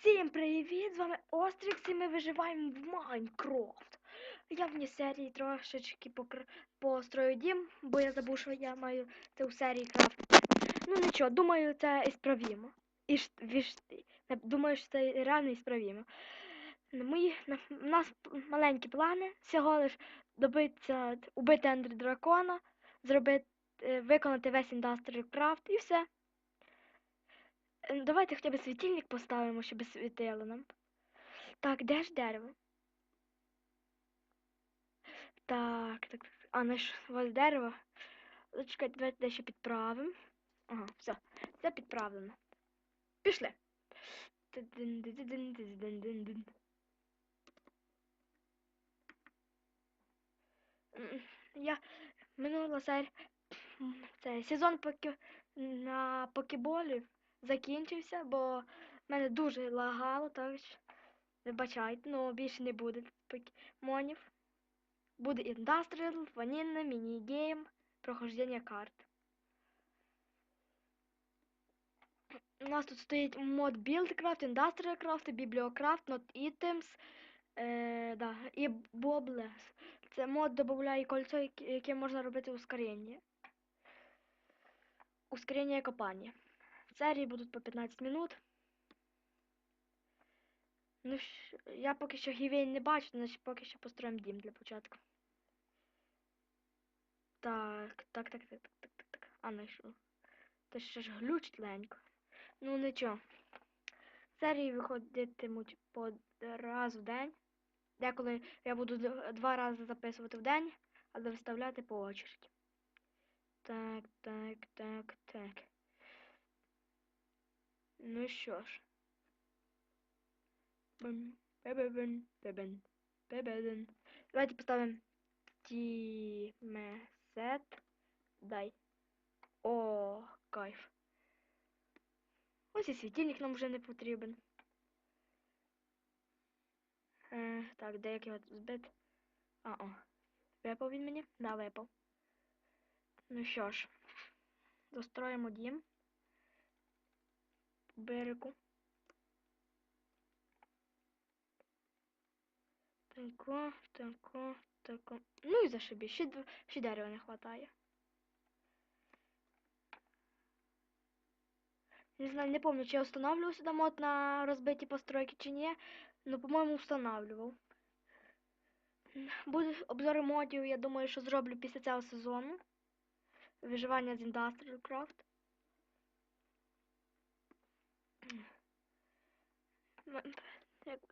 Всім привіт! З вами Острікс і ми виживаємо в Майнкрафт. Я в ній серії трошечки покр... построю дім, бо я забув, що я маю це у серії крафтити. Ну нічого, думаю, це і справімо. І ж, віж... Думаю, що це реально і справімо. Мої... У нас маленькі плани. Всього лиш добитися, убити Ендер Дракона, зробити, е, виконати весь індастріал крафт і все. Давайте хоча б світильник поставимо, щоб світило нам. Так, де ж дерево? Так, так, так. А, наш ось дерево. Зачекайте, давайте дещо підправимо. Ага, все. Все підправлено. Пішли. Я минула серія. Сезон поки на покеболів закінчився, бо мене дуже лагало, так що вибачайте, ну більше не буде покемонів. Буде індастріал, ванільна, міні-гейм, прохождення карт. У нас тут стоїть мод Buildcraft, Industrial Craft, Bibliocraft, Not Items, е, да, і Bobless. Це мод додає кольцо, яке можна робити ускорення. Ускорення копання. Серії будуть по 15 минут. Ну, я поки що гівень не бачу, значить поки що построїмо дім для початку. Так, так, так, так, так, так, так, так. А, знайшов. Та ще ж глючить ленько. Ну нічого. Серії виходитимуть по раз в день. Деколи я буду два рази записувати в день, але виставляти по очереді. Так, так, так, так. Ну що ж. Бен, бебебен, бебен, бебеден. Давайте поставимо тімесет. Дай. О, кайф. Ось і світильник нам вже не потрібен. Е, так, де як його збити? А, о. Випав він мені? Да, випав. Ну що ж, достроїмо дім. Берегу. Тако, тако, тако. Ну і зашибі, ще, ще дерева не вистачає. Не знаю, не помню, чи я устанавливал сюда мод на розбиті постройки чи ні. Ну, по-моєму, устанавливал. М, Буде обзори модів, я думаю, що зроблю після цього сезону. Виживання з Industrial Craft. М, як-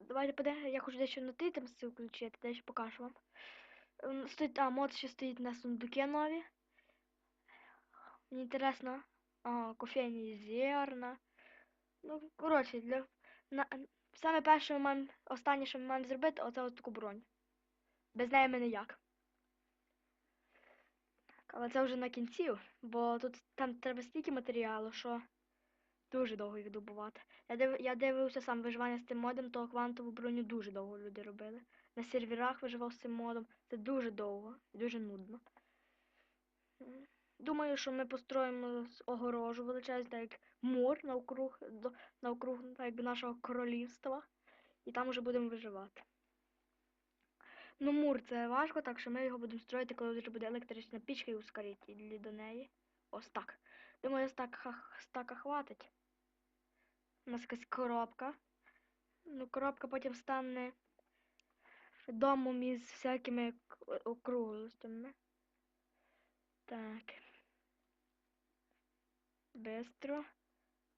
Давайте подивимося, я хочу дещо на титемси включити, дещо покажу вам. Стоїть, а, мод ще стоїть на сундуке нові. Мені інтересно, а, кофейні зерна. Ну, коротше, для на, саме перше ми маємо, останнє, що ми маємо зробити, оце ось таку бронь. Без неї ми ніяк. Але це вже на кінці, бо тут там треба стільки матеріалу, що дуже довго їх добувати. Я, див, я дивився сам виживання з цим модом, то квантову броню дуже довго люди робили. На серверах виживав з цим модом. Це дуже довго, дуже нудно. Думаю, що ми построїмо огорожу величезну, так як мур навкруг, навкруг так якби нашого королівства. І там вже будемо виживати. Ну, мур це важко, так що ми його будемо строїти, коли вже буде електрична пічка і ускоритель до неї. Ось так. Думаю, стака, стака хватить. У нас якась коробка. Ну, коробка потім стане домом із всякими округлостями. Так. Бистро.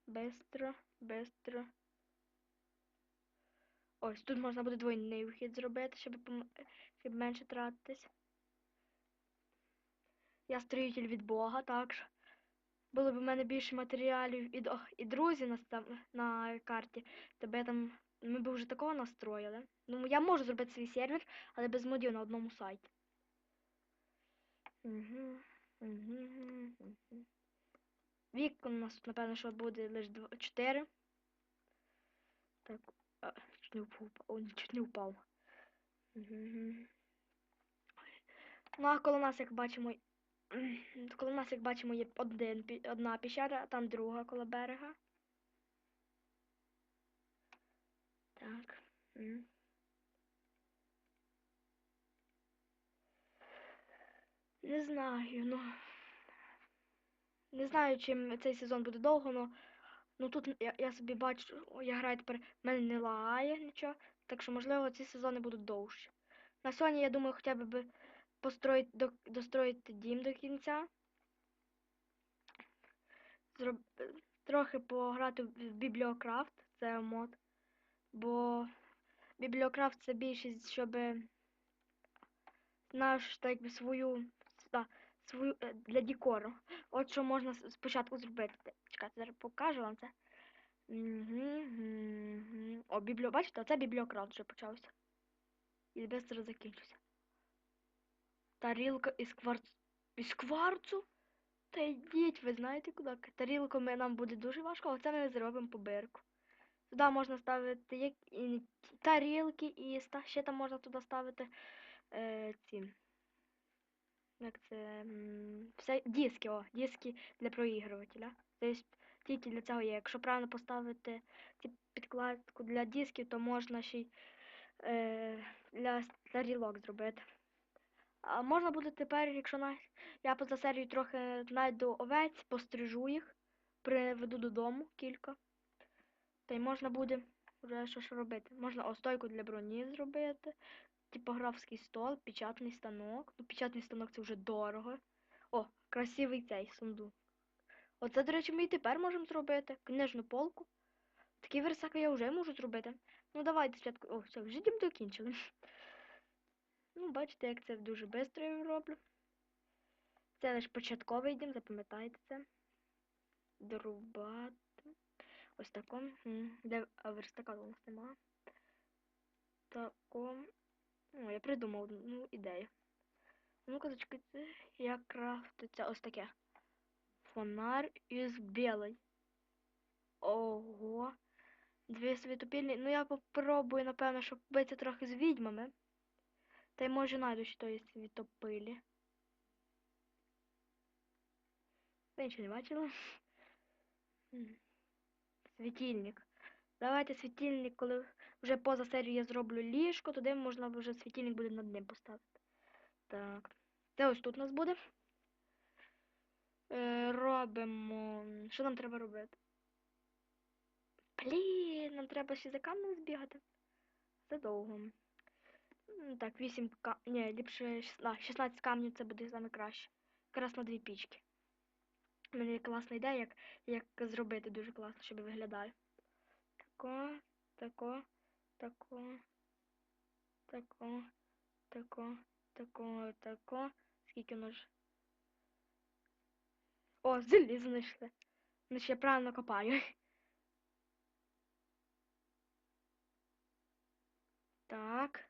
Бистро, бистро. Ось тут можна буде двойний вихід зробити, щоб, щоб менше тратитись. Я строїтель від Бога, так що. Було б в мене більше матеріалів і, і друзі на, на карті, я там ми б вже такого настроїли. Ну, я можу зробити свій сервер, але без модів на одному сайті. Угу, угу, угу. Вікон у нас тут, напевно, що буде лише 4. Так, а, чуть не впав. О, чуть не впав. Мгм. Ну, а коло нас, як бачимо, коло нас, як бачимо, є один, одна піщара, а там друга коло берега. М. Не знаю, ну. Не знаю, чим цей сезон буде довго, но ну тут я, я собі бачу, я граю тепер, в мене не лагає нічого, так що можливо ці сезони будуть довші. На сьогодні я думаю, хоча б би построїти до, достроїти дім до кінця. Зроб... Трохи пограти в бібліокрафт, це мод. Бо бібліокрафт це більшість, щоб наш так якби свою, да, свою е, для декору. От що можна спочатку зробити. Те- Чекайте, зараз покажу вам це. О, бібліо... Бачите, оце бібліокрафт вже почався. І швидко закінчився. Тарілка із кварц... із кварцу? Та йдіть, ви знаєте куди? Тарілку ми, нам буде дуже важко, але це ми зробимо по бирку. Туди можна ставити як і тарілки, і ста- ще там можна туди ставити е, ці. Як це. Все, диски, о, диски для проігрувателя. Тобто тільки для цього є. Якщо правильно поставити підкладку для дисків, то можна ще й е, для тарілок зробити. А можна буде тепер, якщо на... я поза серію трохи знайду овець, пострижу їх, приведу додому кілька. Та й можна буде вже що ж робити. Можна остойку для броні зробити, типографський стол, печатний станок. Ну, печатний станок це вже дорого. О, красивий цей сундук. Оце, до речі, ми і тепер можемо зробити. Книжну полку. Такі версаки я вже можу зробити. Ну давайте спочатку. О, все, вже дім докінчили. Ну, бачите, як це дуже швидко я роблю. Це лише початковий дім, запам'ятайте це. Дорубати. Ось тако. М, Де верстака у нас нема. Тако. О, я придумав одну ідею. Ну-ка, зачекайте, як крафтиться ось таке. Фонар із білий. Ого. Дві світопільні. Ну я попробую, напевно, щоб битися трохи з відьмами. Та й може найду що є світопилі. Ви нічого не бачили? Світильник. Давайте світильник, коли вже поза серію я зроблю ліжко, тоді можна вже світильник буде над ним поставити. Так. Це ось тут у нас буде. Е, робимо. Що нам треба робити? Блін, нам треба ще за камнем збігати. Це довго. М, Так, 8 кам... Ні, ліпше 16, 16 камнів це буде саме краще. Якраз на дві пічки. У мене є класна ідея, як, як зробити дуже класно, щоб виглядає. Тако, тако, тако, тако, тако, тако, тако. Скільки воно ж? О, залізо знайшли. Значить, я правильно копаю. Так.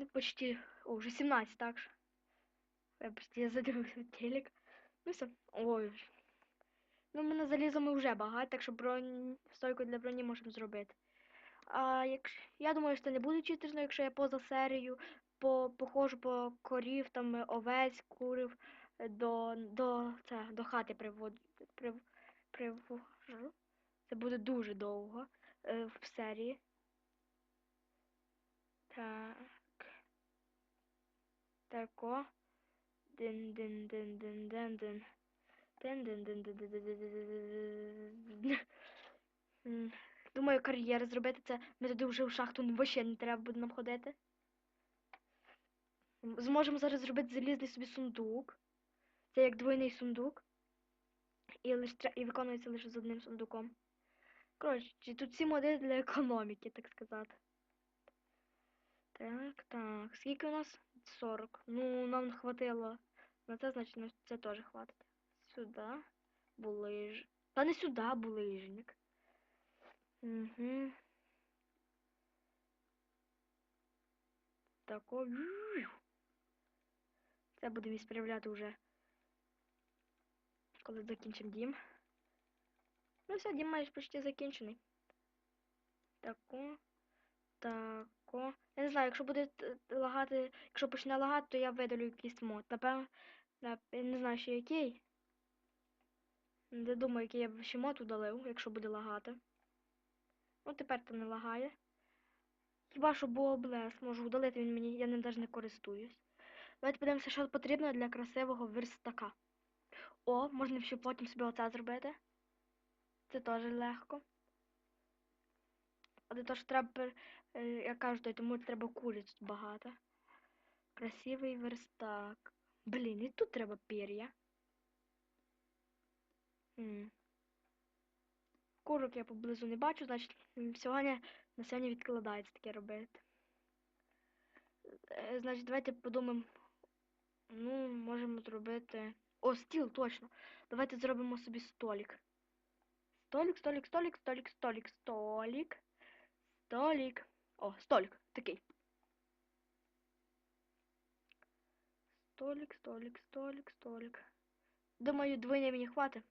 Ну, почти. О, вже 17, так що. Я почти задивився телек. Ну все. Ой. Ну, в мене залізо ми вже багато, так що бронь... стойку для броні можемо зробити. А якщо... Я думаю, що це не буде читерно, якщо я поза серію по... походжу по корів, там овець, курів до, до, це, до хати приводжу. Прив... Привожу. Це буде дуже довго е, в серії. Так тако. Дин дин дин дин дин дин. Дин дин дин дин дин дин дин Думаю, кар'єр зробити це. Ми туди вже в шахту вообще не треба буде нам ходити. Зможемо зараз зробити залізний собі сундук. Це як двойний сундук. І лиш, і виконується лише з одним сундуком. Коротше, тут всі моделі для економіки, так сказати. Так, так. Скільки у нас? 40. Ну, нам хватило. На це, значить, на це теж хватить. Сюди. Булиж. Та не сюди, булижник. Угу. Тако. Це будемо відправляти вже. Коли закінчимо дім. Ну все, дім майже почти закінчений. Тако. Тако. Я не знаю, якщо буде лагати, якщо почне лагати, то я видалю якийсь мод. Напевно, нап- я не знаю ще який. Не думаю, який я б ще мод удалив, якщо буде лагати. Ну, тепер то не лагає. Хіба що Боблес можу удалити, він мені, я ним навіть не користуюсь. Давайте подивимося, що потрібно для красивого верстака. О, можна ще потім собі оце зробити. Це теж легко. Але то, що треба, е, як кажуть, то тому треба куриць багато. Красивий верстак. Блін, і тут треба пір'я. Курок я поблизу не бачу, значить сьогодні на сьогодні відкладається таке робити. Е, Значить, давайте подумаємо. Ну, можемо зробити. О, стіл, точно. Давайте зробимо собі столик. Столик, столик, столик, столик, столик, столик. Столик. О, столик. Такий. Столик, столик, столик, столик. Думаю, двоє мені хватить.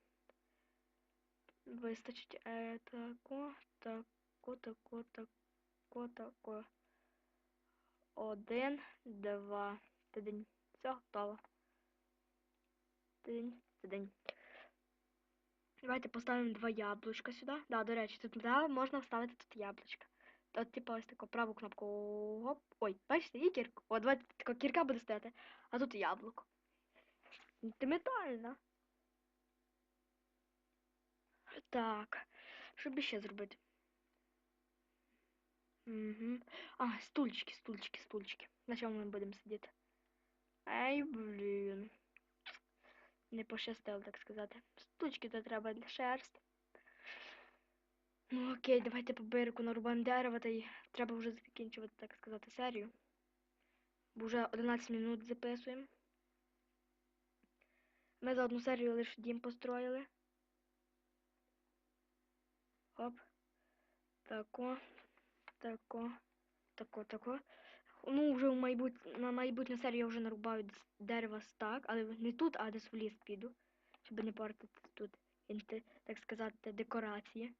Вистачить. Е, тако, тако, тако, тако, тако. Один, два. Тидень. Все, готово. Тидень, тидень. Давайте поставимо два яблучка сюди. Да, до речі, тут да, можна вставити тут яблучка. От, типу, ось таку праву кнопку. Гоп. Ой, бачите, і кірку. О, давайте така кірка буде стояти, а тут яблуко. Сентиментально. Так. Що б ще зробити? Угу. А, стульчики, стульчики, стульчики. На чому ми будемо сидіти? Ай, блін. Не пощастило, так сказати. Стульчики то треба для шерсти. Ну окей, давайте по берегу нарубаємо дерево, та й треба вже закінчувати, так сказати, серію. Бо вже 11 минут записуємо. Ми за одну серію лише дім построїли. Оп. Тако. Тако. Тако, тако. Ну, вже в майбут... на майбутню серію я вже нарубаю дерева стак, але не тут, а десь в ліс піду. Щоб не портити тут, так сказати, декорації.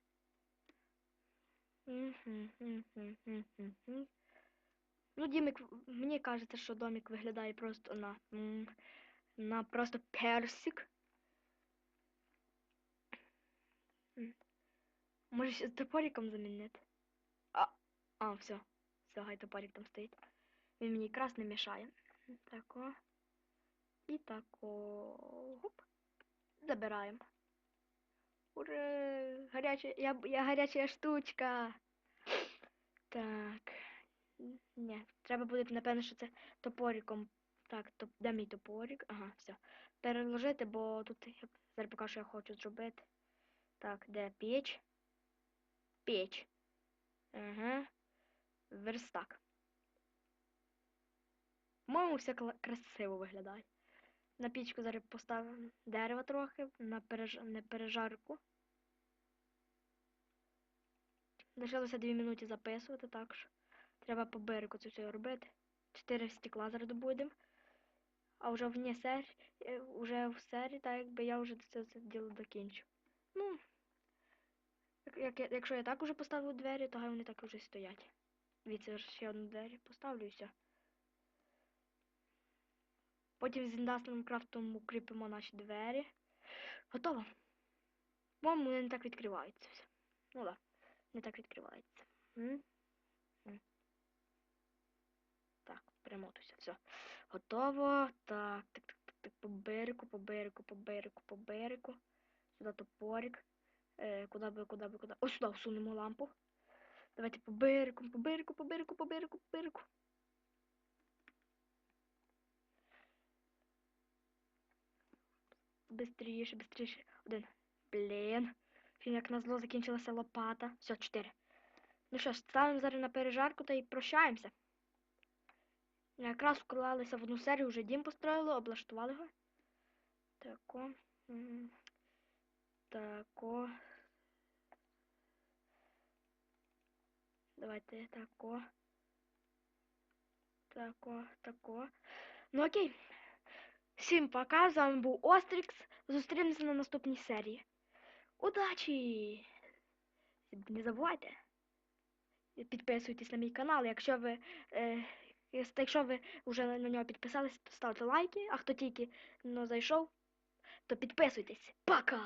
Ну, Дімик, мені кажеться, що домик виглядає просто на. На просто персик. Може ще топориком замінити? А, а, все. Все, хай топорик там стоїть. Він мені якраз не мішає. Тако. І тако. Гоп. Забираємо. Ура! Гаряча, я, я гаряча штучка. Так. Ні, треба буде, напевно, що це топориком. Так, топ, де мій топорик? Ага, все. Переложити, бо тут я зараз покажу, що я хочу зробити. Так, де піч? Піч. Ага. Верстак. По-моєму, все красиво виглядає. На пічку зараз поставимо дерево трохи, на, переж... на пережарку. Лишилося 2 минути записувати, так що треба по берегу це все робити. Чотири стекла зараз добудемо. А вже вне серії, вже в серії, так якби я вже це, діло докінчу. Ну, як, як, якщо я так уже поставлю двері, то хай вони так уже стоять. Дивіться, ще одну двері поставлю і все. Потім з індастрим крафтом укріпимо наші двері. Готово. По-моєму, вони не так відкриваються все. Ну да, не так відкривається. М? М. Так, перемотуйся, все. Готово. Так, так, так, так, так, по берегу, по берегу, по берегу, по берегу. Сюди топорик. Е, куди би, куди би, куди. Ось сюди всунемо лампу. Давайте по берегу, по берегу, по берегу, по берегу, по берегу. Бистріше, бистріше. Один. Блін. Фін, як назло закінчилася лопата. Все, чотири. Ну що ж, ставимо зараз на пережарку та й прощаємося. Якраз вклалися в одну серію, вже дім построїли, облаштували його. Тако. Тако. Давайте тако. Тако, тако. Ну окей. Всім пока, з вами був Острікс. Зустрінемося на наступній серії. Удачі! Не забувайте. Підписуйтесь на мій канал. Якщо ви, е, якщо ви вже на нього підписались, то ставте лайки, а хто тільки ну, зайшов, то підписуйтесь. Пока!